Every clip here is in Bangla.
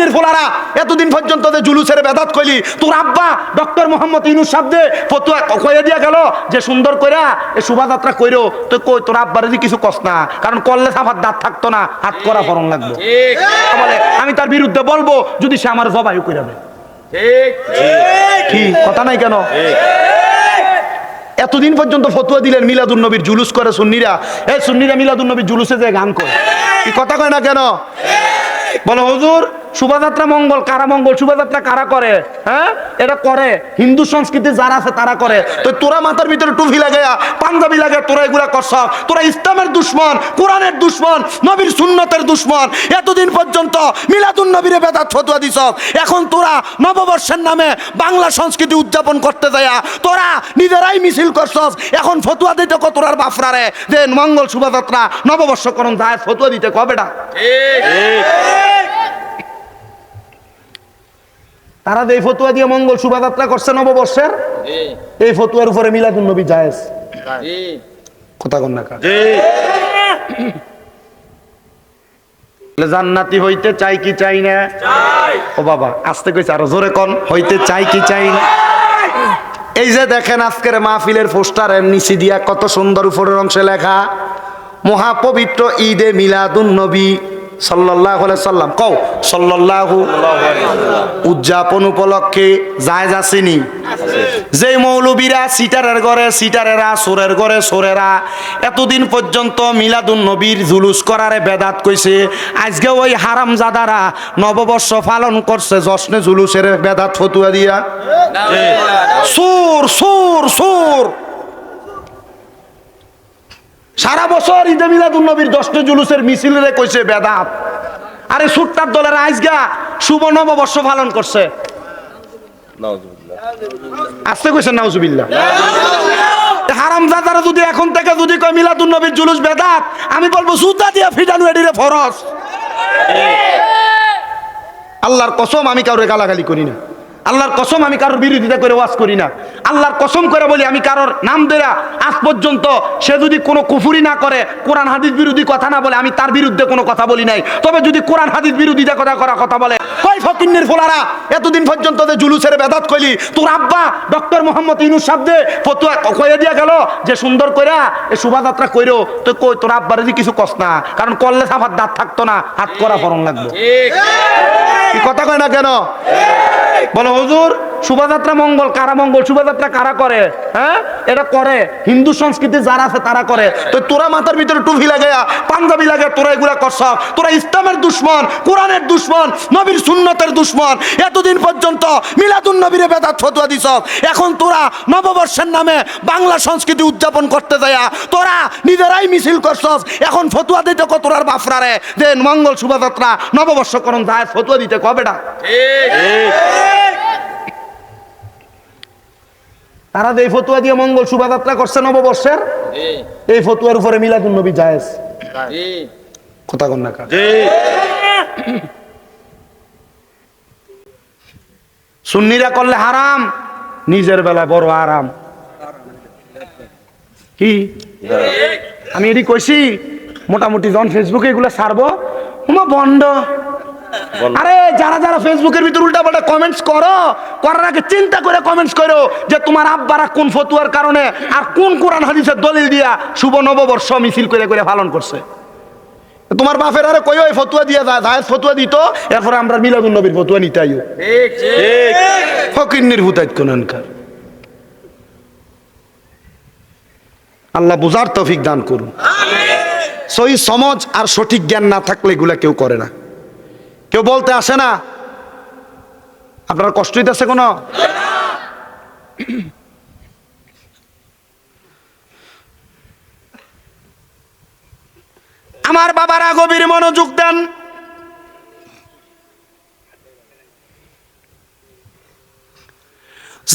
ফকিন্নির ফোলারা এতদিন পর্যন্ত যে জুলুসের বেদাত কইলি তোর আব্বা ডক্টর মোহাম্মদ ইনুস সাহেব ফতুয়া কয়ে দিয়া গেল যে সুন্দর কইরা এই শোভাযাত্রা কইরো তো কই তোর আব্বারে যে কিছু কস না কারণ করলে সাফার দাঁত থাকতো না হাত করা ফরন লাগবে। বলে আমি তার বিরুদ্ধে বলব যদি সে আমার জবাই করে দেয়। কি কথা নাই কেন? এতদিন পর্যন্ত ফতুয়া দিলেন মিলাদুন নবীর জুলুস করে সুন্নিরা। এই সুন্নিরা মিলাদুন নবীর জুলুসে যে গান করে। কি কথা কয় না কেন? বলো হুজুর। শোভাযাত্রা মঙ্গল, কারা মঙ্গল? শোভাযাত্রা কারা করে? হ্যাঁ? এটা করে। হিন্দু সংস্কৃতি যারা আছে, তারা করে। তো তোরা মাথার ভিতরে টুপি লাগে পাঞ্জাবি লাগে তোরা এগুলা করছ তোরা ইসলামের দুশ্মন, কোরআনের দুশ্মন, নবীর সুন্নতের দুশ্মন। এতদিন পর্যন্ত মিলাদুন নবীরে বেদাত ফতুয়া দিছ এখন তোরা নববর্ষের নামে বাংলা সংস্কৃতি উদযাপন করতে যায় তোরা নিজেরাই মিছিল করছস। এখন ফতুয়া দিতে কত তোরার বাফরারে? যে মঙ্গল শোভাযাত্রা নববর্ষকরণ যায় ফতুয়া দিতে কবেটা তারা এই ফতুয়া দিয়ে মঙ্গল শোভাযাত্রা করছে নববর্ষের এই ফতুয়ার উপরে মিলাদুন নবী জায়েজ। কথা কন না জান্নাতি হইতে চাই কি চাই না? ও বাবা আস্তে কইছে আরও জোরে কন হইতে চাই কি চাই না? এই যে দেখেন আজকের মাহফিলের পোস্টারের নিচে দিয়া কত সুন্দর উপরের অংশে লেখা মহাপবিত্র ঈদে মিলাদুন নবী। সাল্লাল্লাহু আলাইহি সাল্লাম। কও সাল্লাল্লাহু উদযাপন উপলক্ষে জায়েজ আসেনি? যে মৌলবীরা সিটারের ঘরে সিটারেরা সোরের ঘরে সোরেরা এতদিন পর্যন্ত মিলাদুন নবীর জুলুস করারে বেদাত কইছে আজকে ওই হারাম জাদারা নববর্ষ পালন করছে জশ্নে জুলুসের বেদাত ফতুয়া দিয়া। সুর সুর সুর। সারা বছর ঈদে মিলাদুন নবীর দশটা জুলুসের মিছিলরে কইছে বেদাত। আরে সুট্টার দলের আজগা শুভ নববর্ষ পালন করছে। আসতে কইছেন নাউজুবিল্লাহ। হারাম দাদারা যদি এখন থেকে যদি কয় মিলাদুন নবীর জুলুস বেদাত, আমি বলব সুতা দিয়া ফিটানু এডিরে ফরস আল্লাহর কসম আমি কারোর গালাগালি করি না। আল্লাহর কসম আমি কারোর বিরোধিতা করে ওয়াজ করি না। আল্লাহর কসম করে বলি আমি কারোর নাম দেয়া আজ পর্যন্ত সে যদি কোনো কুফুরি না করে কোরআন হাদিস বিরোধী কথা না বলে আমি তার বিরুদ্ধে কোনো কথা বলি নাই। তবে যদি কোরআন হাদিস বিরোধিতা কথা করা কথা বলে কই ফকিন্নির ফোলারা এতদিন পর্যন্ত যে জুলুসের বেদাত কইলি তোর আব্বা ডক্টর মোহাম্মদ ইনুস সাহেব ফতুয়া কয়ে দিয়া গেল যে সুন্দর কইরা এই শোভাযাত্রা কইরো তো কই তোর আব্বারে যে কিছু কস না কারণ করলে সাফার দাঁত থাকতো না হাত করা ফরন লাগবে। কি কথা কয় না কেন? বলো হুজুর শোভাযাত্রা মঙ্গল কারা মঙ্গল? শোভাযাত্রা কারা করে? হ্যাঁ? এটা করে। হিন্দু সংস্কৃতি যারা আছে তারা করে। তো তোরা মাথার ভিতরে টুপি লাগে পাঞ্জাবি লাগে তোরা এগুলা করছ। তোরা ইসলামের দুশ্মন কোরআনের দুশ্মন নবীর সুন্নতের দুশ্মন। এতদিন পর্যন্ত মিলাদুন নবীরে বেদাত ফতুয়া দিছ। এখন তোরা নববর্ষের নামে বাংলা সংস্কৃতি উদযাপন করতে যায় তোরা নিজেরাই মিছিল করছস এখন ফতুয়া দিতে কত তোরার বাফরারে যে মঙ্গল শোভাযাত্রা নববর্ষকরণ যায় ফতুয়া দিতে কবেটা তারা যে এই ফতুয়া দিয়ে মঙ্গল শোভাযাত্রা করছে নববর্ষের এই ফতুয়ার উপরে মিলাদুন নবী জায়েজ। কথা কন না কার? সুন্নিরা করলে হারাম নিজের বেলায় বড় আরাম কি? আমি এটি কইছি মোটামুটি জন ফেসবুকে এগুলো ছাড়বো বন্ধ আরে যারা যারা ফেসবুকের ভিতর উল্টা পাল্টা কমেন্টস করো করার আগে চিন্তা করে কমেন্টস করো যে তোমার আব্বারা কোন ফতুয়ার কারণে আর কোন কোরআন হাদিসের দলিল দিয়া শুভ নববর্ষ মিছিল করে করে পালন করছে। তোমার বাপের আরে কই ওই ফতুয়া দিয়া যায় জায়েজ ফতুয়া দিত? এরপরে আমরা মিলাদুন নবীর ফতুয়া নিতে আইও ফকিন্নির হুতাইত কোনখানকার আল্লাহ বুঝার তৌফিক দান করুন। সই সমাজ আর সঠিক জ্ঞান না থাকলে এগুলা কেউ করে না। কেউ বলতে আসে না? আপনার কষ্ট হইতেছে কোনো? আমার বাবারা গভীর মনোযোগ দেন।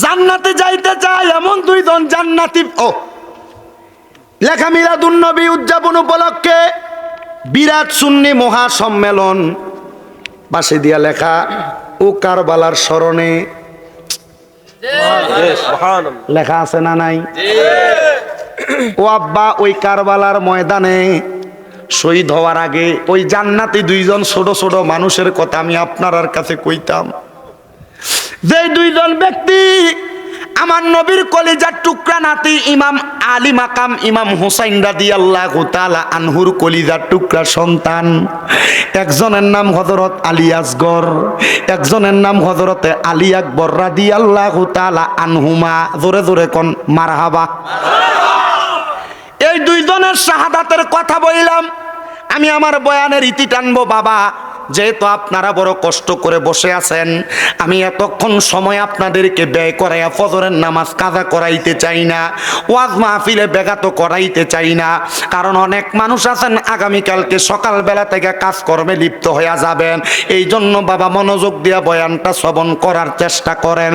জান্নাতে যাইতে চায় এমন দুইজন জান্নাতি। ও, লেখা মিলাদুন নবী উদযাপন উপলক্ষে বিরাট সুন্নি মহা বাসে দিয়া লেখা ও কারবালার স্মরণে লেখা আছে না নাই? ও আব্বা ওই কারবালার ময়দানে শহীদ হওয়ার আগে ওই জান্নাতি দুইজন ছোট ছোট মানুষের কথা আমি আপনার কাছে কইতাম। যে দুইজন ব্যক্তি আমার নবীর কলিজার টুকরা নাতি ইমাম আলী মাকাম ইমাম হুসাইন রাদি আল্লাহ তালা আনহুর কলিজার টুকরা সন্তান। একজনের নাম হজরত আলী আসগর, একজনের নাম হজরতে আলী আকবর রাদি আল্লাহ তালা আনহুমা। জোরে জোরে কন মারহাবা। এই দুইজনের শাহাদাতের কথা বললাম। আমি আমার বয়ানের ইতি টানবো বাবা। যেহেতু আপনারা বড় কষ্ট করে বসে আছেন, আমি এতক্ষণ সময় আপনাদেরকে ব্যয় করাইয়া ফজরের নামাজ কাজা করাইতে চাই না, ওয়াজ মাহফিলে ব্যাঘাত করাইতে চাই না, কারণ অনেক মানুষ আছেন, আগামীকালকে সকালবেলা থেকে কাজকর্মে লিপ্ত হয়ে যাবেন। এই জন্য বাবা মনোযোগ দিয়া বয়ানটা শ্রবণ করার চেষ্টা করেন।